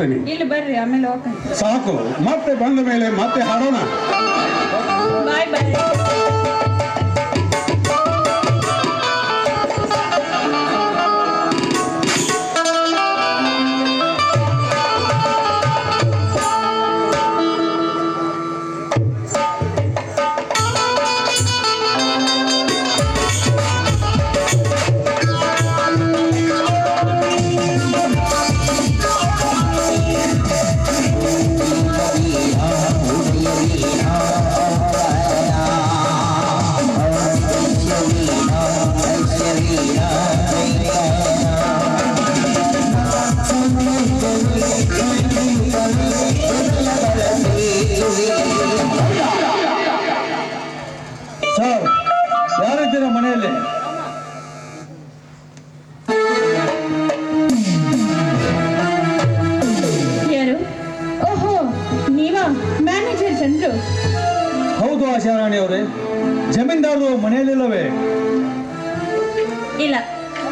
ಹೋಗ್ತೇನೆ. ಇಲ್ಲಿ ಬರ್ರಿ ಆಮೇಲೆ ಹೋಗ್ತೇನೆ. ಸಾಕು. ಮತ್ತೆ ಬಂದ ಮೇಲೆ ಮತ್ತೆ ಹಾಡೋಣ.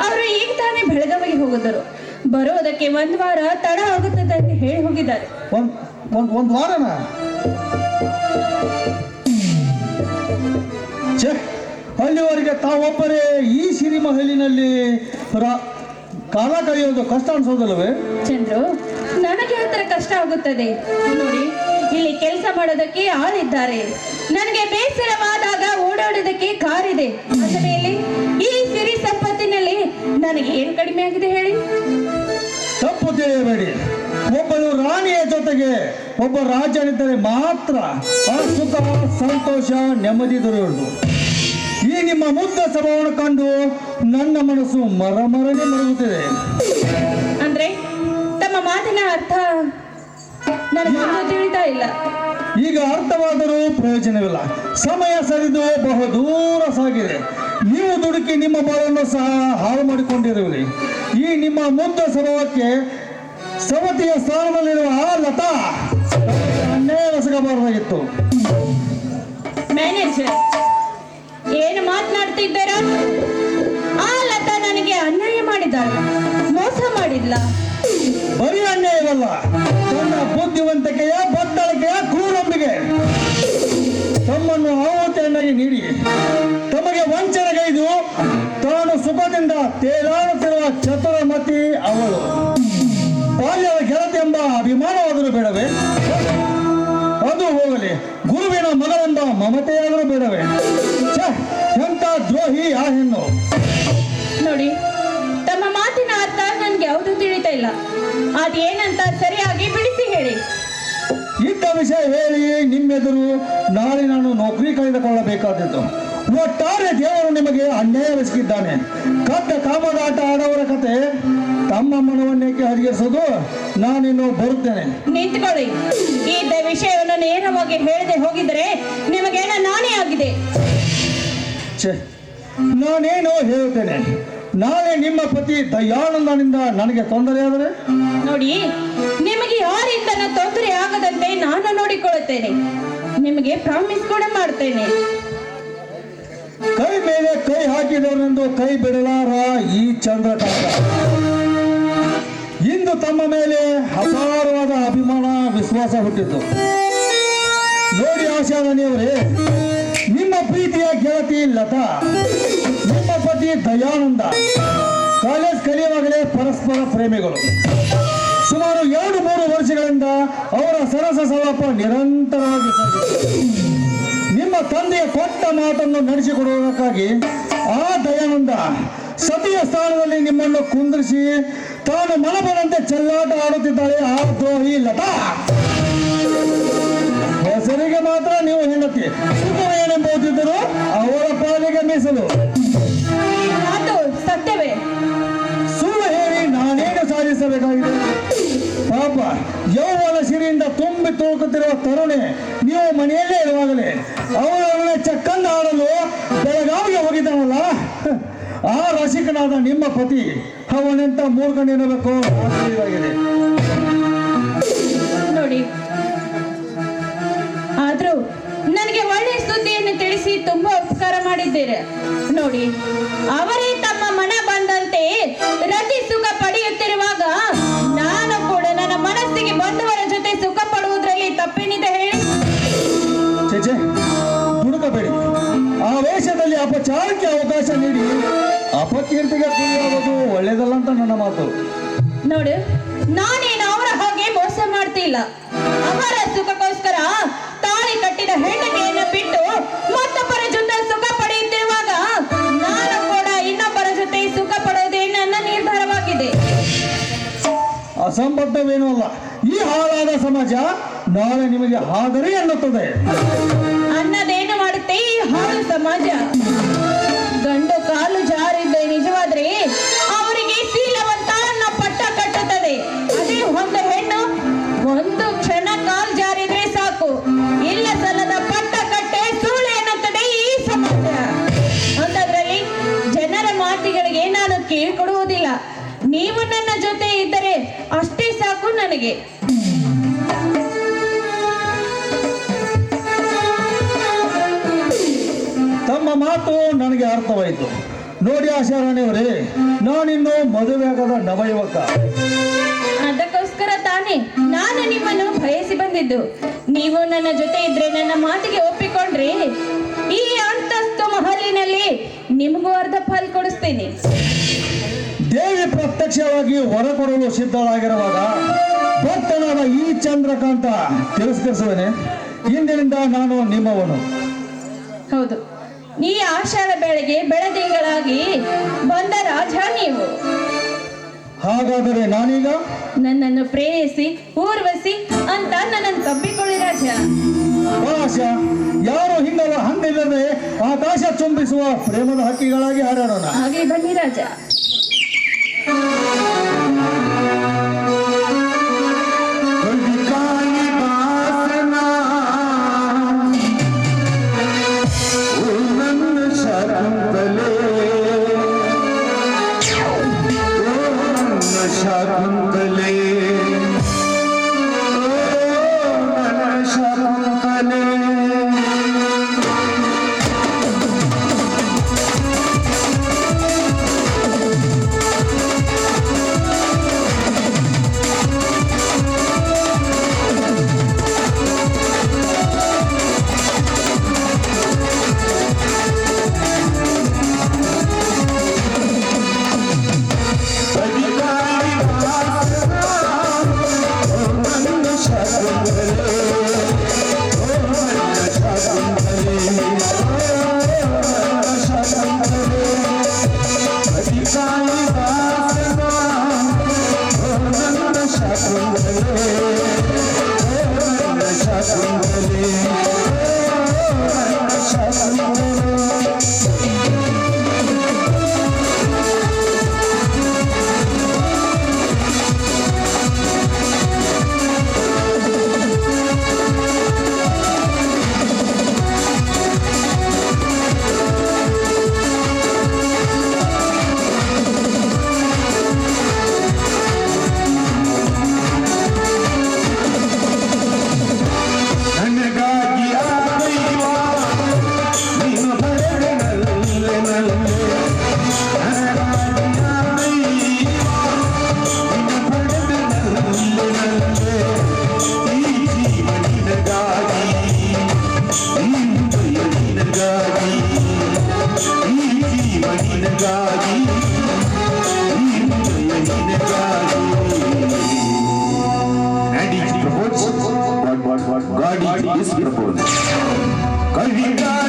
ಅವರು ಈಗ ತಾನೇ ಬೆಳಗಾವಿಗೆ ಹೋಗಿದ್ದರು. ಬರೋದಕ್ಕೆ ಒಂದ್ ವಾರ ತಡ ಆಗುತ್ತದೆ ಅಂತ ಹೇಳಿ ಹೋಗಿದ್ದಾರೆ. ಒಂದ್ ಒಂದ್ ಒಂದ್ ವಾರನ? ಛೇ ಅಲ್ಲಿವರೆಗೆ ತಾವೊಬ್ಬರೇ ಈ ಸಿರಿ ಮಹಲಿನಲ್ಲಿ ರಾ- ಕಾಲ ಕಳೆಯೋದು ಕಷ್ಟ ಅನ್ಸೋದಲ್ಲವೇ ಚಂದ್ರು ನನಗೆ ಆತರ ಕಷ್ಟ ಆಗುತ್ತದೆ. ನೋಡಿ ಇಲ್ಲಿ ಕೆಲಸ ಮಾಡೋದಕ್ಕೆ ಆಳಿದ್ದಾರೆ. ನನಗೆ ಬೇಸರವಾದಾಗ ಓಡಾಡೋದಕ್ಕೆ ಕಾರಿದೆ. ಅಂದ ಮೇಲೆ ಏನ್ ಕಡಿಮೆ ಆಗಿದೆ ಹೇಳಿ. ತಪ್ಪು ತಿಳಿಯಬೇಡಿ. ಒಬ್ಬಳು ರಾಣಿಯ ಜೊತೆಗೆ ಒಬ್ಬ ರಾಜನಿದ್ದರೆ ಮಾತ್ರ ಆ ಸುಖ ಸಂತೋಷ ನೆಮ್ಮದಿ ದೊರೆಯುವುದು. ಈ ನಿಮ್ಮ ಮುದ್ದ ಸ್ವಭಾವವನ್ನು ಕಂಡು ನನ್ನ ಮನಸ್ಸು ಮರಮರನೆ ಮರಗುತ್ತಿದೆ. ಅಂದ್ರೆ ತಮ್ಮ ಮಾತಿನ ಅರ್ಥ ನನಗೊಂದು ತಿಳಿತಾ ಇಲ್ಲ. ಈಗ ಅರ್ಥವಾದರೂ ಪ್ರಯೋಜನವಿಲ್ಲ. ಸಮಯ ಸರಿದು ಬಹುದೂರ ಸಾಗಿದೆ. ನೀವು ದುಡುಕಿ ನಿಮ್ಮ ಬಾಳನ್ನು ಸಹ ಹಾಳು ಮಾಡಿಕೊಂಡಿರುವಿರಿ. ಈ ನಿಮ್ಮ ಮುಂದ ಸ್ವಭಾವಕ್ಕೆ ಸವತಿಯ ಸ್ಥಾನದಲ್ಲಿರುವ ಆ ಲತಾ ಅನ್ನೇ ಹೊಸಗಬಾರದಾಗಿತ್ತು ಮ್ಯಾನೇಜರ್ ಏನು ಮಾತನಾಡ್ತಿದ್ದೀರ? ಆ ಲತಾ ನನಗೆ ಅನ್ಯಾಯ ಮಾಡಿದ್ದಾಳೆ ಮೋಸ ಮಾಡಿಲ್ಲ. ಬರೀ ಅನ್ಯಾಯವಲ್ಲ ತನ್ನ ಬುದ್ಧಿವಂತಿಕೆಯ ಬತ್ತಳಿಕೆಯ ಕ್ರೂರಂಬಿಗೆ ತಮ್ಮನ್ನು ಆಹುತಿಯನ್ನಾಗಿ ನೀಡಿ. ಇದ್ದ ವಿಷಯ ಹೇಳಿ ನಿಮ್ಮೆದುರು ನಾಳೆ ನಾನು ನೌಕರಿ ಕಳೆದುಕೊಳ್ಳಬೇಕಾದದ್ದು. ಒಟ್ಟಾರೆ ದೇವರು ನಿಮಗೆ ಅನ್ಯಾಯವೆಸಗಿದ್ದಾನೆ ಕದ್ದ ಕಾಮದಾಟ ಆಡವರ ಕತೆ ತಮ್ಮ ಮನವನ್ನೇಕೆ ಹರಿಗರಿಸೋದು ನಾನಿನ್ನು ಬರುತ್ತೇನೆ. ನಿಂತ್ಕೊಳ್ಳಿ. ಇದ್ದ ವಿಷಯವನ್ನು ನೇರವಾಗಿ ಹೇಳದೆ ಹೋಗಿದ್ರೆ ನಿಮಗೇನ ನಾನೇ ಆಗಿದೆ. ಛೆ ನಾನೇನು ಹೇಳುತ್ತೇನೆ. ನಾಳೆ ನಿಮ್ಮ ಪತಿ ದಯಾನಂದನಿಂದ ನನಗೆ ತೊಂದರೆಯಾದರೆ ನೋಡಿ ನಿಮಗೆ ಯಾರಿಂದ ತೊಂದರೆ ಆಗದಂತೆ ನಾನು ನೋಡಿಕೊಳ್ಳುತ್ತೇನೆ. ನಿಮಗೆ ಪ್ರಾಮಿಸ್ ಕೂಡ ಮಾಡ್ತೇನೆ. ಕೈ ಮೇಲೆ ಕೈ ಹಾಕಿದವರೆಂದು ಕೈ ಬಿಡಲಾರ ಈ ಚಂದ್ರಕಾಂತ. ಇಂದು ತಮ್ಮ ಮೇಲೆ ಅಪಾರವಾದ ಅಭಿಮಾನ ವಿಶ್ವಾಸ ಹುಟ್ಟಿತು. ನೋಡಿ ಆಶಾದಾನಿಯವರೇ ನಿಮ್ಮ ಪ್ರೀತಿಯ ಗೆಳತಿ ಲತಾ. ನಿಮ್ಮ ಪತಿ ದಯಾನಂದ. ಕಾಲೇಜ್ ಕಲಿಯುವಾಗಲೇ ಪರಸ್ಪರ ಪ್ರೇಮಿಗಳು. ಸುಮಾರು ಎರಡು ಮೂರು ವರ್ಷಗಳಿಂದ ಅವರ ಸರಸ ಸವಾಪ ನಿರಂತರವಾಗಿ ನಿಮ್ಮ ತಂದೆಯ ಕೊಟ್ಟ ಮಾತನ್ನು ನಡೆಸಿಕೊಡುವುದಕ್ಕಾಗಿ ಆ ದಯಾನಂದ ಸತಿಯ ಸ್ಥಾನದಲ್ಲಿ ನಿಮ್ಮನ್ನು ಕುಂದಿರಿಸಿ ತಾನು ಮನಬರಂತೆ ಚೆಲ್ಲಾಟ ಆಡುತ್ತಿದ್ದಾಳೆ, ಆ ದ್ರೋಹಿ ಲತಾ. ಹೆಸರಿಗೆ ಮಾತ್ರ ನೀವು ಹೆಂಡತಿ. ಏನೆಂಬುದಿದ್ದರೂ ಅವರ ಪಾಲಿಗೆ ಮೀಸಲು. ಯೌವನ ಸಿರಿಯಿಂದ ತುಂಬಿ ತುಳುಕುತ್ತಿರುವ ತರುಣಿ, ನೀವು ಮನೆಯಲ್ಲೇ ಇರುವಾಗಲೇ ಅವರೊಡನೆ ಚಕ್ಕಂದ ಆಡಲು ಬೆಳಗಾವಿಗೆ ಹೋಗಿದ್ದಾನಲ್ಲ ಆ ರಸಿಕನಾದ ನಿಮ್ಮ ಪತಿ, ಅವನೆಂತ ಮೂರ್ಖನಿರಬೇಕು ನೋಡಿ, ಆದ್ರೂ ನನಗೆ ಒಳ್ಳೆ ಸುದ್ದಿಯನ್ನು ತಿಳಿಸಿ ತುಂಬಾ ಉಪಕಾರ ಮಾಡಿದ್ದೀರ. ನೋಡಿ, ಅವರೇ ತಮ್ಮ ಮನ ಬಂದಂತೆ ರತಿ ಸುಖ ಪಡೆಯುತ್ತಿರುವಾಗ ಬಂಧುವರ ಜೊತೆ ಸುಖ ಪಡುವುದರಲ್ಲಿ ತಪ್ಪೇನಿದೆ ಹೇಳಿ. ಚೇಚೆ ದುಡುಕಬೇಡಿ ಆ ವೇಷದಲ್ಲಿ ಅಪಚಾರಕ್ಕೆ ಅವಕಾಶ ನೀಡಿ ಅಪಕೀರ್ತಿಗೆ ಗುರಿಯಾಗೋದು ಒಳ್ಳೇದಲ್ಲ ಅಂತ ನನ್ನ ಮಾತು. ನೋಡು ನಾನೇನು ಅವರ ಹಾಗೆ ಮೋಸ ಮಾಡ್ತಿಲ್ಲ. ಅವರ ಸುಖಕ್ಕೋಸ್ಕರ ತಾಳಿ ಕಟ್ಟಿದ ಹೆಂಡತಿಯನ್ನು ಬಿಟ್ಟು ಮತ್ತೊಬ್ಬರ ಜೊತೆ ಸುಖ ಪಡೆಯುತ್ತಿರುವಾಗ ನಾನು ಕೂಡ ಇನ್ನೊಬ್ಬರ ಜೊತೆ ಸುಖ ಪಡೋದೇ ನನ್ನ ನಿರ್ಧಾರವಾಗಿದೆ. ಅಸಂಬದ್ಧವೇನೂ ಅಲ್ಲ. ಹಾಳಾದ ಸಮಾಜ ನಾಳೆ ನಿಮಗೆ ಹಾದರಿ ಎನ್ನುತ್ತದೆ. ಅನ್ನದೇನು ಮಾಡುತ್ತೆ ಈ ಹಾಳು ಸಮಾಜ. ಗಂಡು ಕಾಲು ಜಾರಿದ್ದೆ ನಿಜವಾದ್ರೆ ಅವರಿಗೆ ಶೀಲವಂತ ಅನ್ನ ಪಟ್ಟ ಕಟ್ಟುತ್ತದೆ. ಅದೇ ಒಂದು ಹೆಣ್ಣು, ಒಂದು ಕ್ಷಣ ಕಾಲು ಜಾರಿದ್ರೆ ಸಾಕು. ಇಲ್ಲ ಸಲ್ಲದ ಪಟ್ಟ ಕಟ್ಟೆ ಸುಳ್ಳು ಎನ್ನುತ್ತದೆ ಈ ಸಮಾಜ. ಅಂಥದ್ರಲ್ಲಿ ಜನರ ಮಾತಿಗಳಿಗೆ ನಾನು ಕೇಳ್ಕೊಡುವುದಿಲ್ಲ. ನೀವು ನನ್ನ ಜೊತೆ ಇದ್ದರೆ ಅಷ್ಟೇ ಸಾಕು ನನಗೆ. ಮಾತು ನನಗೆ ಅರ್ಥವಾಯಿತು. ನೋಡಿ ಆಶಾರಾಣಿಯವರೇ ನಾನಿನ್ನು ಮದುವೆಯಾಗದ ನವಯುವಕ. ಅದಕ್ಕೋಸ್ಕರ ತಾನೇ ನಾನು ನಿಮ್ಮನ್ನು ಬಯಸಿ ಬಂದಿದ್ದು. ನೀವು ನನ್ನ ಜೊತೆ ಇದ್ರೆ ನನ್ನ ಮಾತಿಗೆ ಒಪ್ಪಿಕೊಂಡ್ರಿ ಈ ಅಂತಸ್ತು ಮಹಲಿನಲ್ಲಿ ನಿಮಗೂ ಅರ್ಧ ಫಲ್ ಕೊಡಿಸ್ತೀನಿ. ದೇವಿ ಪ್ರತ್ಯಕ್ಷವಾಗಿ ಹೊರ ಕೊಡಲು ಸಿದ್ಧಳಾಗಿರುವಾಗ ಭಕ್ತನಾದ ಈ ಚಂದ್ರಕಾಂತ ತಿರಸ್ಕರಿಸುವೇನೆ ಇಂದಿನಿಂದ ನಾನು ನಿಮ್ಮವನು. ಹೌದು. ಈ ಆಷಾಢ ಬೆಳೆಗೆ ಬೆಳದಿಂಗಳಾಗಿ ಬಂದ ರಾಜ ನೀವು. ಹಾಗಾದರೆ ನಾನೀಗ? ನನ್ನನ್ನು ಪ್ರೇಯಸಿ ಊರ್ವಸಿ ಅಂತ ನನ್ನನ್ನು ತಬ್ಬಿಕೊಳ್ಳಿ ರಾಜ. ಯಾರು ಹಿಂಗವ ಹಂಗಿಲ್ಲದೆ ಆಕಾಶ ಚುಂಬಿಸುವ ಪ್ರೇಮದ ಹಕ್ಕಿಗಳಾಗಿ ಹಾರಾಡೋಣ. ಹಾಗೆ ಬನ್ನಿ ರಾಜ. Борис Вербон. Кавиталь!